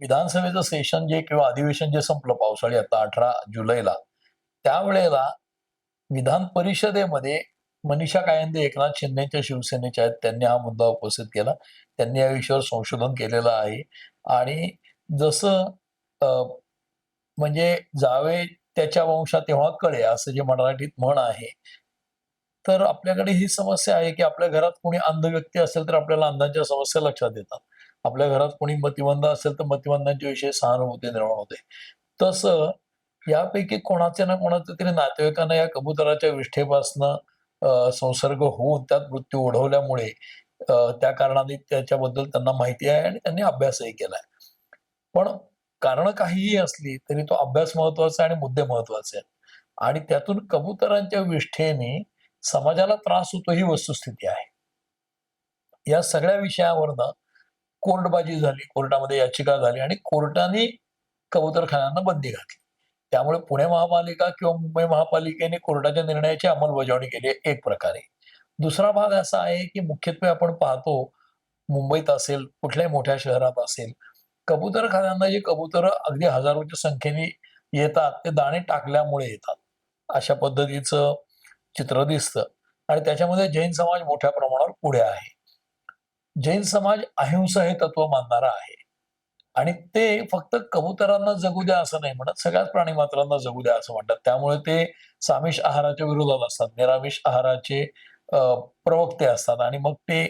विधानसभेचं सेशन जे किंवा अधिवेशन जे संपलं पावसाळी आता अठरा जुलैला त्यावेळेला विधान परिषदेमध्ये मनीषा कायंदे एकनाथ शिंदेच्या शिवसेनेच्या आहेत त्यांनी हा मुद्दा उपस्थित केला. त्यांनी या विषयावर संशोधन केलेलं आहे. आणि जसं म्हणजे जावे त्याच्या वंशा तेव्हा कळे असं जे मराठीत म्हण आहे तर आपल्याकडे ही समस्या आहे की आपल्या घरात कोणी अंध व्यक्ती असेल तर आपल्याला अंधांच्या समस्या लक्षात येतात. आपल्या घरात कोणी मतिमंद असेल तर मतिमंदांच्या विषयी सहानुभूती निर्माण होते. तसं यापैकी कोणाचे ना कोणाच्या तरी नातेवाईकांना या कबुतराच्या विष्ठेपासनं अं, संसर्ग होऊन त्यात मृत्यू ओढवल्यामुळे त्या कारणाने त्याच्याबद्दल त्यांना माहिती आहे आणि त्यांनी अभ्यासही केलाय. पण कारण काहीही असली तरी तो अभ्यास महत्त्वाचा आहे आणि मुद्दे महत्त्वाचे आहेत. आणि त्यातून कबुतरांच्या विष्ठेने समाजाला त्रास होतो ही वस्तुस्थिती आहे. या सगळ्या विषयावरनं कोर्टबाजी झाली कोर्टामध्ये याचिका झाली आणि कोर्टाने कबूतरखान्यांना बंदी घातली. त्यामुळे पुणे महापालिका किंवा मुंबई महापालिकेने कोर्टाच्या निर्णयाची अंमलबजावणी केली आहे एक प्रकारे. दुसरा भाग असा आहे की मुख्यत्वे आपण पाहतो मुंबईत असेल कुठल्याही मोठ्या शहरात असेल कबूतरखान्यांना जे कबुतर अगदी हजारोच्या संख्येने येतात ते दाणे टाकल्यामुळे येतात. अशा पद्धतीचं चित्र दिसतं. आणि त्याच्यामध्ये जैन समाज मोठ्या प्रमाणावर पुढे आहे. जैन समाज अहिंसा हे तत्व मानणारा आहे. आणि ते फक्त कबुतरांना जगू द्या असं नाही म्हणत सगळ्याच प्राणी मात्रांना जगू द्या असं म्हणतात. त्यामुळे ते सामिष आहाराच्या विरोधात असतात निरामिष आहाराचे प्रवक्ते असतात. आणि मग ते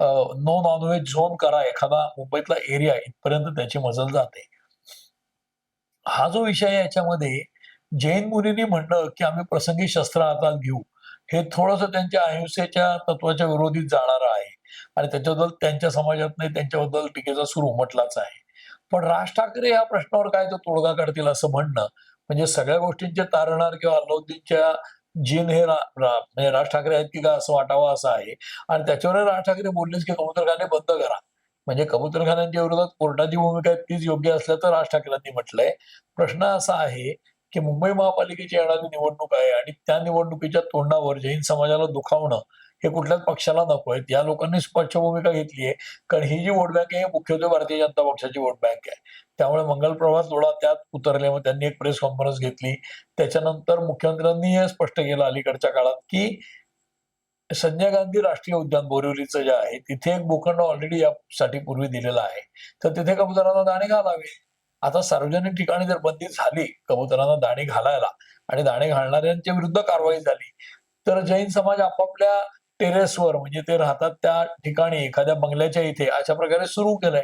नो नॉनव्हेज झोन करा एखादा मुंबईतला एरिया इथपर्यंत त्याची मजल जाते. हा जो विषय याच्यामध्ये जैन मुनींनी म्हणणं की आम्ही प्रसंगी शस्त्र हातात घेऊ. हे थोडस त्यांच्या अहिंसेच्या तत्वाच्या विरोधीत जाणार आहे. आणि त्याच्याबद्दल त्यांच्या समाजात नाही त्यांच्याबद्दल टीकेचा सूर उमटलाच आहे. पण राज ठाकरे या प्रश्नावर काय तो तोडगा काढतील असं म्हणणं म्हणजे सगळ्या गोष्टींचे तारणार किंवा अल्लाउद्दीनच्या जीन हे म्हणजे राज ठाकरे आहेत की का असं वाटावं असं आहे. आणि त्याच्यावर राज ठाकरे बोललेच की कबूतरखाने बंद करा. म्हणजे कबूतरखान्यांच्या विरोधात कोर्टाची भूमिका आहे तीच योग्य असल्याचं राज ठाकरेंनी म्हटलंय. प्रश्न असा आहे की मुंबई महापालिकेची येणारी निवडणूक आहे आणि त्या निवडणुकीच्या तोंडावर जैन समाजाला दुखावणं हे कुठल्याच पक्षाला नको आहेत. या लोकांनी स्पष्ट भूमिका घेतली आहे. कारण ही जी वोट बँक आहे मुख्यत्वे भारतीय जनता पक्षाची वोट बँक आहे. त्यामुळे मंगल प्रभात त्यात उतरले. मग त्यांनी एक प्रेस कॉन्फरन्स घेतली. त्याच्यानंतर मुख्यमंत्र्यांनी हे स्पष्ट केलं अलीकडच्या काळात की संजय गांधी राष्ट्रीय उद्यान बोरिवलीचं जे आहे तिथे एक भूखंड ऑलरेडी यासाठी पूर्वी दिलेला आहे. तर तिथे कबुतरांना दाणे घालावे. आता सार्वजनिक ठिकाणी जर बंदी झाली कबुतरांना दाणे घालायला आणि दाणे घालणाऱ्यांच्या विरुद्ध कारवाई झाली तर जैन समाज आपापल्या टेरेसवर म्हणजे ते राहतात त्या ठिकाणी एखाद्या बंगल्याच्या इथे अशा प्रकारे सुरू केलंय.